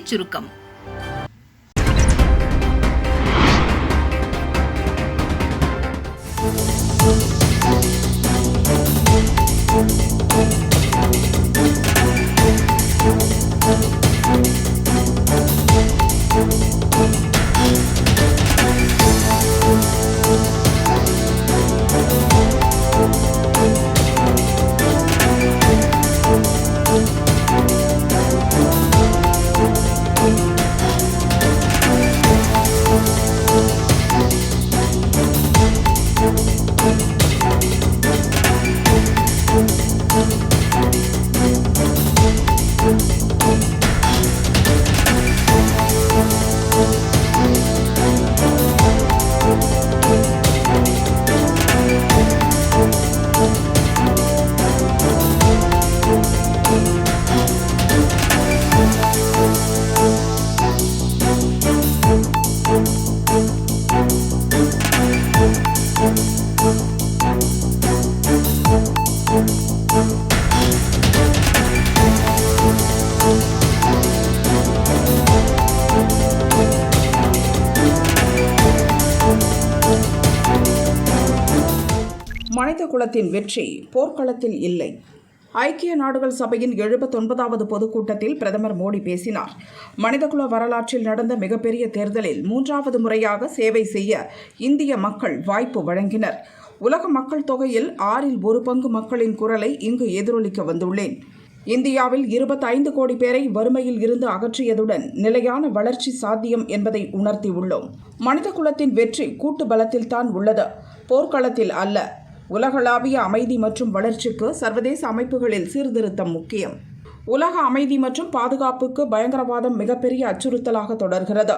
చురుకం மனித குலத்தின் வெற்றி போர்க்களத்தில் இல்லை. ஐக்கிய நாடுகள் சபையின் எழுபத்தொன்பதாவது பொதுக்கூட்டத்தில் பிரதமர் மோடி பேசினார். மனிதகுல வரலாற்றில் நடந்த மிகப்பெரிய தேர்தலில் மூன்றாவது முறையாக சேவை செய்ய இந்திய மக்கள் வாய்ப்பு வழங்கினர். உலக மக்கள் தொகையில் ஆறில் ஒரு பங்கு மக்களின் குரலை இங்கு எதிரொலிக்க வந்துள்ளேன். இந்தியாவில் 25 கோடி பேரை வறுமையில் இருந்து அகற்றியதுடன் நிலையான வளர்ச்சி சாத்தியம் என்பதை உணர்த்தியுள்ளோம். மனித குலத்தின் வெற்றி கூட்டு பலத்தில்தான் உள்ளது. போர்க்களத்தில் அல்ல. உலகளாவிய அமைதி மற்றும் வளர்ச்சிக்கு சர்வதேச அமைப்புகளில் சீர்திருத்தம் முக்கியம். உலக அமைதி மற்றும் பாதுகாப்புக்கு பயங்கரவாதம் மிகப்பெரிய அச்சுறுத்தலாக தொடர்கிறது.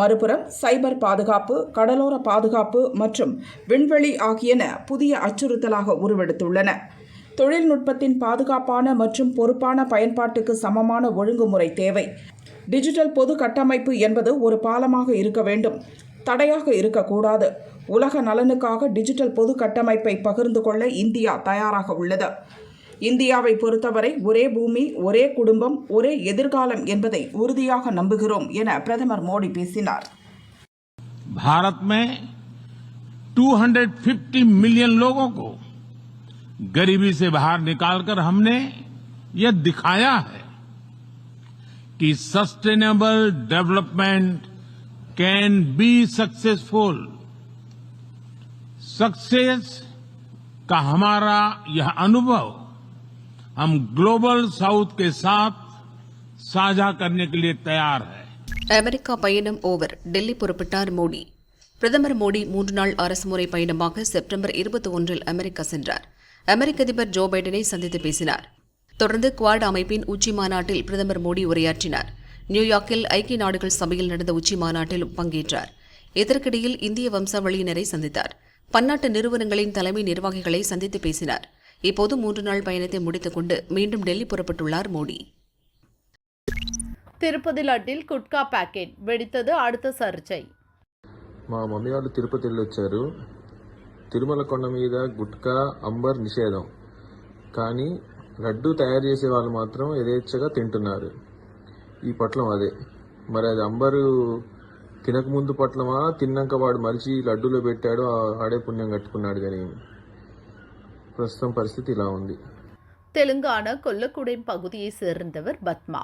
மறுபுறம் சைபர் பாதுகாப்பு கடலோர பாதுகாப்பு மற்றும் விண்வெளி ஆகியன புதிய அச்சுறுத்தலாக உருவெடுத்துள்ளன. தொழில்நுட்பத்தின் பாதுகாப்பான மற்றும் பொறுப்பான பயன்பாட்டுக்கு சமமான ஒழுங்குமுறை தேவை. டிஜிட்டல் பொது கட்டமைப்பு என்பது ஒரு பாலமாக இருக்க வேண்டும். தடையாக இருக்கக்கூடாது. உலக நலனுக்காக டிஜிட்டல் பொது கட்டமைப்பை பகிர்ந்து கொள்ள இந்தியா தயாராக உள்ளது இந்தியாவை பொறுத்தவரை ஒரே பூமி ஒரே குடும்பம் ஒரே எதிர்காலம் என்பதை உறுதியாக நம்புகிறோம் என பிரதமர் மோடி பேசினார் भारत में 250 मिलियन लोगों को गरीबी से बाहर निकालकर हमने यह दिखाया है कि sustainable development can be successful success का हमारा यह अनुभव हम ग्लोबल साउथ के साथ साझा करने के लिए तैयार है அமெரிக்கா பயணம் ஓவர் டெல்லி புறப்பட்டார் மோடி பிரதமர் மோடி மூன்று நாள் அரசுமுறை பயணமாக செப்டம்பர் இருபத்தி ஒன்றில் அமெரிக்கா சென்றார் அமெரிக்க அதிபர் ஜோ பைடனை சந்தித்து பேசினார் தொடர்ந்து குவாட் அமைப்பின் உச்சி மாநாட்டில் பிரதமர் மோடி உரையாற்றினார் நியூயார்க்கில் ஐக்கிய நாடுகள் சபையில் நடந்த உச்சி மாநாட்டிலும் பங்கேற்றார் இதற்கிடையில் இந்திய வம்சாவளியினரை சந்தித்தார் பன்னாட்டு நிறுவனங்களின் தலைமை நிர்வாகிகளை சந்தித்து பேசினார் இப்போது மூன்று நாள் பயணத்தை முடித்துக் கொண்டு மீண்டும் டெல்லி புறப்பட்டுள்ளார் மோடி తిరుపతి లడ్డీల్ కుట్కా ప్యాకెట్ వెడితది அடுத்த சர்ச்சை మా మమ్మీ వాళ్ళు తిరుపతి వెళ్ళి వచ్చారు తిరుమల కొండ మీద గుట్కా అంబర్ నిషేధం కానీ లడ్డు తయారు చేసే వాళ్ళు మాత్రం యథేచ్ఛగా తింటున్నారు ఈ పట్లం అదే మరి అది అంబరు తినకముందు పట్లమా తిన్నాక వాడు మరిచి లడ్డూలో పెట్టాడు ఆ- ఆడే పుణ్యం కట్టుకున్నాడు కానీ ప్రస్తుతం పరిస్థితి ఇలా ఉంది தெலுங்கானா கொல்லக்குடை பகுதியை சேர்ந்தவர் பத்மா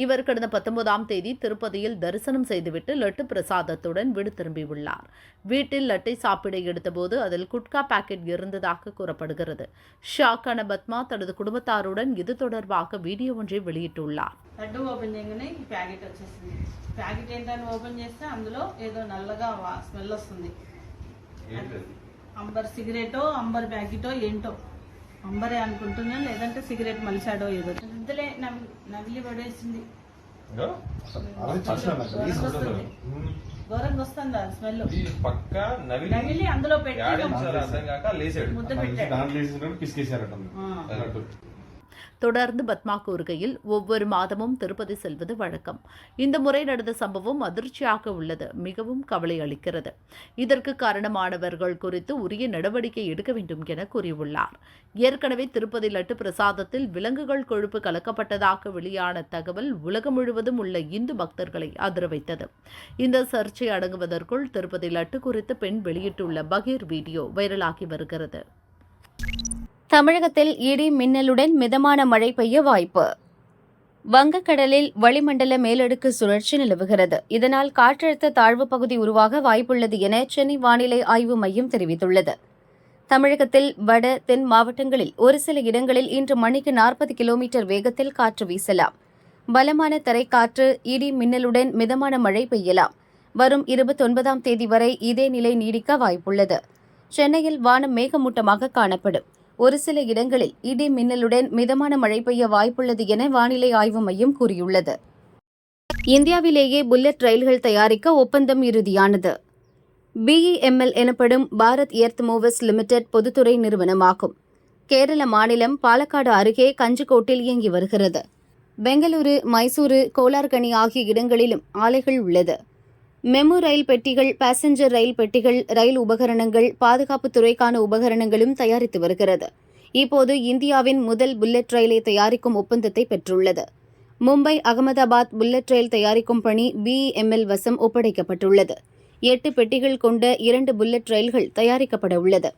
இவர் கடந்த பத்தொன்பதாம் தேதி திருப்பதியில் தரிசனம் செய்துவிட்டு லட்டு பிரசாதத்துடன் வீடு திரும்பியுள்ளார் வீட்டில் லட்டை சாப்பிட எடுத்தபோது அதில் குட்கா பாக்கெட் இருந்ததாக கூறப்படுகிறது ஷாக்கான பத்மா தனது குடும்பத்தாருடன் இது தொடர்பாக வீடியோ ஒன்றை வெளியிட்டுள்ளார் లడ్డు ఓపెన్ చేయగానే ఈ ప్యాకెట్ వచ్చేసింది ప్యాకెట్ ఏంటని ఓపెన్ చేస్తే అందులో ఏదో నల్లగా వా- స్మెల్ వస్తుంది అంబర్ సిగరెటో అంబర్ ప్యాకెటో ఏంటో అంబరే అనుకుంటున్నాను లేదంటే సిగరెట్ మలిసాడో ఏదో. నవ్వి నవ్వి పడేసింది. ఘోరంగా వస్తుంది ఆ స్మెల్ పక్క నవిలి అందులో పెట్టి అర్థం కాక లేచాడు. ముద్ద పెట్టాడు. పిసికేశారట. தொடர்ந்து பத்மா கூறுகையில் ஒவ்வொரு மாதமும் திருப்பதி செல்வது வழக்கம். இந்த முறை நடந்த சம்பவம் அதிர்ச்சியாக உள்ளது மிகவும் கவலை அளிக்கிறது. இதற்கு காரணமானவர்கள் குறித்து உரிய நடவடிக்கை எடுக்க வேண்டும் என கூறியுள்ளார். ஏற்கனவே திருப்பதி லட்டு பிரசாதத்தில் விலங்குகள் கொழுப்பு கலக்கப்பட்டதாக வெளியான தகவல் உலகம் முழுவதும் உள்ள இந்து பக்தர்களை அதிர வைத்தது இந்த சர்ச்சை அடங்குவதற்குள் திருப்பதி லட்டு குறித்து பெண் வெளியிட்டுள்ள பகீர் வீடியோ வைரலாகி வருகிறது. தமிழகத்தில் இடி மின்னலுடன் மிதமான மழை பெய்ய வாய்ப்பு. வங்கக்கடலில் வளிமண்டல மேலடுக்கு சுழற்சி நிலவுகிறது. இதனால் காற்றழுத்த தாழ்வு பகுதி உருவாக வாய்ப்புள்ளது என சென்னை வானிலை ஆய்வு மையம் தெரிவித்துள்ளது. தமிழகத்தில் வட தென் மாவட்டங்களில் ஒரு சில இடங்களில் இன்று மணிக்கு நாற்பது கிலோமீட்டர் வேகத்தில் காற்று வீசலாம். பலமான தரைக்காற்று இடி மின்னலுடன் மிதமான மழை பெய்யலாம். வரும் இருபத்தொன்பதாம் தேதி வரை இதே நிலை நீடிக்க வாய்ப்புள்ளது. சென்னையில் வானம் மேகமூட்டமாக காணப்படும். ஒரு சில இடங்களில் இடி மின்னலுடன் மிதமான மழை பெய்ய வாய்ப்புள்ளது என வானிலை ஆய்வு மையம் கூறியுள்ளது. இந்தியாவிலேயே புல்லட் ரயில்கள் தயாரிக்க ஒப்பந்தம் இறுதியானது. பிஇஎம்எல் எனப்படும் பாரத் எர்த் மூவர்ஸ் லிமிடெட் பொதுத்துறை நிறுவனமாகும். கேரள மாநிலம் பாலக்காடு அருகே கஞ்சிக்கோட்டில் இயங்கி வருகிறது. பெங்களூரு மைசூரு கோலார்கனி ஆகிய இடங்களிலும் ஆலைகள் உள்ளது. மெமு ரயில் பெட்டிகள் பாசஞ்சர் ரயில் பெட்டிகள் ரயில் உபகரணங்கள் பாதுகாப்புத் துறைக்கான உபகரணங்களும் தயாரித்து வருகிறது. இப்போது இந்தியாவின் முதல் புல்லட் ரயிலை தயாரிக்கும் ஒப்பந்தத்தை பெற்றுள்ளது. மும்பை அகமதாபாத் புல்லட் ரயில் தயாரிக்கும் பணி பிஇஎம்எல் வசம் ஒப்படைக்கப்பட்டுள்ளது. எட்டு பெட்டிகள் கொண்ட இரண்டு புல்லட் ரயில்கள் தயாரிக்கப்பட உள்ளது.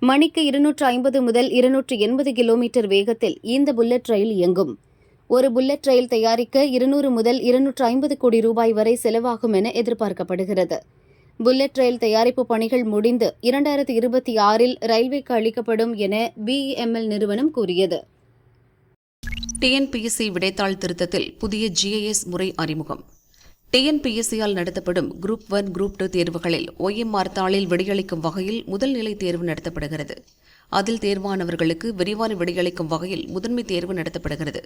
மணிக்கு இருநூற்று ஐம்பது முதல் இருநூற்று எண்பது கிலோமீட்டர் வேகத்தில் இந்த புல்லட் ரயில் இயங்கும். ஒரு புல்லட் ரயில் தயாரிக்க இருநூறு முதல் இருநூற்று ஐம்பது கோடி ரூபாய் வரை செலவாகும் என எதிர்பார்க்கப்படுகிறது. புல்லட் ரயில் தயாரிப்பு பணிகள் முடிந்து இரண்டாயிரத்தி இருபத்தி ஆறில் ரயில்வேக்கு அளிக்கப்படும் என பிஇஎம்எல் நிறுவனம் கூறியது. டிஎன்பிஎஸ்சி விடைத்தாள் திருத்தத்தில் புதிய ஜிஐஎஸ் முறை அறிமுகம். டிஎன்பிஎஸ்சியால் நடத்தப்படும் குரூப் ஒன் குரூப் டூ தேர்வுகளில் ஒய்எம்ஆர் தாளில் விடையளிக்கும் வகையில் முதல்நிலை தேர்வு நடத்தப்படுகிறது. அதில் தேர்வானவர்களுக்கு விரிவான விடையளிக்கும் வகையில் முதன்மை தேர்வு நடத்தப்படுகிறது.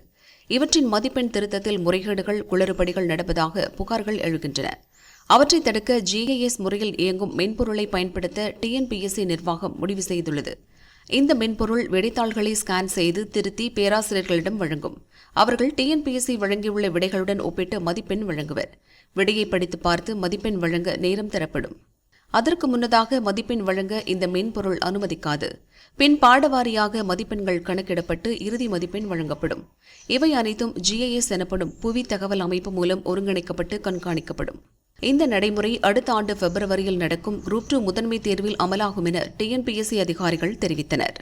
இவற்றின் மதிப்பெண் திருத்தத்தில் முறைகேடுகள் குளறுபடிகள் நடப்பதாக புகார்கள் எழுகின்றன. அவற்றை தடுக்க ஜிஐஎஸ் முறையில் இயங்கும் மென்பொருளை பயன்படுத்த டிஎன்பிஎஸ்சி நிர்வாகம் முடிவு செய்துள்ளது. இந்த மென்பொருள் விடைத்தாள்களை ஸ்கேன் செய்து திருத்தி பேராசிரியர்களிடம் வழங்கும். அவர்கள் டிஎன்பிஎஸ்சி வழங்கியுள்ள விடைகளுடன் ஒப்பிட்டு மதிப்பெண் வழங்குவர். விடையை படித்து பார்த்து மதிப்பெண் வழங்க நேரம் தரப்படும். அதற்கு முன்னதாக மதிப்பெண் வழங்க இந்த மென்பொருள் அனுமதிக்காது. பின் பாடவாரியாக மதிப்பெண்கள் கணக்கிடப்பட்டு இறுதி மதிப்பெண் வழங்கப்படும். இவை அனைத்தும் ஜிஐஎஸ் எனப்படும் புவி தகவல் அமைப்பு மூலம் ஒருங்கிணைக்கப்பட்டு கண்காணிக்கப்படும். இந்த நடைமுறை அடுத்த ஆண்டு பிப்ரவரியில் நடக்கும் குரூப் டூ முதன்மை தேர்வில் அமலாகும் என டிஎன்பிஎஸ்சி அதிகாரிகள் தெரிவித்தனர்.